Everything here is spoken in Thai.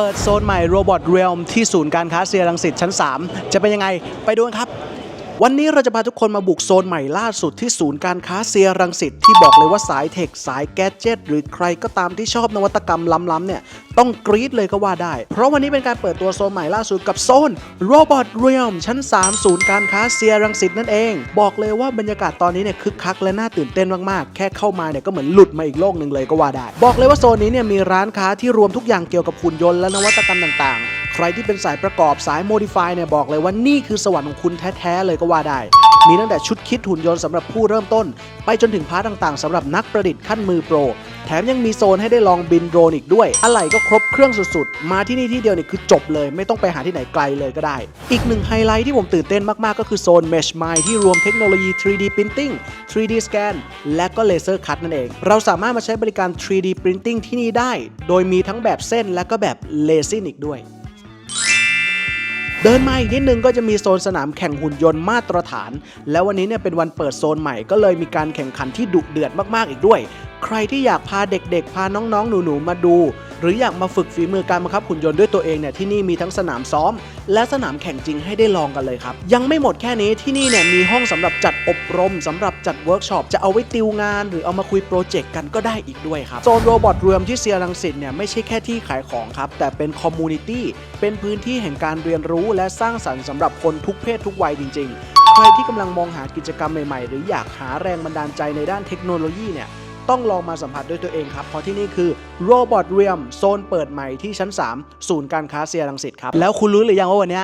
เปิดโซนใหม่ Robot Realm ที่ศูนย์การค้าเซียรังสิตชั้น 3 จะเป็นยังไง ไปดูกันครับ วันนี้เราจะพาทุกคนมาบุกโซนใหม่ล่าสุดที่ศูนย์การค้าเซียรังสิตที่บอกเลยว่าสายเทค สายแกดเจิตหรือใครก็ตามที่ชอบนวัตกรรมล้ำๆเนี่ย ต้องกรี๊ดเลยก็ว่าได้ เพราะวันนี้เป็นการเปิดตัวโซนใหม่ล่าสุดกับโซน Robot Realm ชั้น 3 ศูนย์การค้าเซียรังสิตนั่นเอง บอกเลยว่าบรรยากาศตอนนี้เนี่ยคึกคักและน่าตื่นเต้นมากๆ แค่เข้ามาเนี่ยก็เหมือนหลุดมาอีกโลกหนึ่งเลยก็ว่าได้ บอกเลยว่าโซนนี้เนี่ยมีร้านค้าที่รวมทุกอย่างเกี่ยวกับหุ่นยนต์และนวัตกรรมต่างๆ ใครที่เป็นสายประกอบสายโมดิฟายเนี่ยบอกเลยว่านี่คือสวรรค์ของคุณแท้ๆเลยก็ว่าได้ มีตั้งแต่ชุดคิดหุ่นยนต์สำหรับผู้เริ่มต้น ไปจนถึงพาร์ทต่างๆสำหรับนักประดิษฐ์ขั้นมือโปร แถมยังมีโซนให้ได้ลองบินโดรนอีกด้วย อะไหล่ก็ครบเครื่องสุดๆ มาที่นี่ที่เดียวเนี่ยคือจบเลยไม่ต้องไปหาที่ไหนไกลเลยก็ได้ อีกหนึ่งไฮไลท์ที่ผมตื่นเต้นมากๆ ก็คือโซน Mesh Mind ที่รวมเทคโนโลยี 3D Printing 3D Scan และก็ Laser Cut นั่นเอง เราสามารถมาใช้บริการ 3D Printing ที่นี่ได้ โดยมีทั้งแบบเส้นและก็แบบเลซินอีกด้วย เดินมาอีกนิดนึงก็จะมีโซนสนามแข่งหุ่นยนต์มาตรฐาน แล้ววันนี้เนี่ยเป็นวันเปิดโซนใหม่ก็เลยมีการแข่งขันที่ดุเดือดมากๆอีกด้วย ใครที่อยากพาเด็กๆ พาน้องๆ หนูๆ มาดู หรืออยากมาฝึกฝีมือการบังคับหุ่นยนต์ด้วยตัวเองเนี่ยที่นี่มีทั้งสนามซ้อม และสนามแข่งจริงให้ได้ลองกันเลยครับ ยังไม่หมดแค่นี้ที่นี่เนี่ยมีห้องสำหรับจัดอบรมสำหรับจัดเวิร์กช็อปจะเอาไว้ติวงาน หรือเอามาคุยโปรเจกต์กันก็ได้อีกด้วยครับโซนโรบอทรวมที่เซียรังสิตเนี่ยไม่ใช่แค่ที่ขายของครับแต่เป็นคอมมูนิตี้เป็นพื้นที่แห่งการเรียนรู้ และสร้างสรรค์สำหรับคนทุกเพศทุกวัยจริง ๆ ใครที่กำลังมองหากิจกรรมใหม่ๆ หรืออยากหาแรงบันดาลใจในด้านเทคโนโลยีเนี่ย ต้องลองมาสัมผัสด้วยตัวเองครับ เพราะที่นี่คือ Robot Realm โซนเปิดใหม่ที่ชั้น 3 ศูนย์การค้าเซียรังสิตครับ แล้วคุณรู้หรือยังว่าวันนี้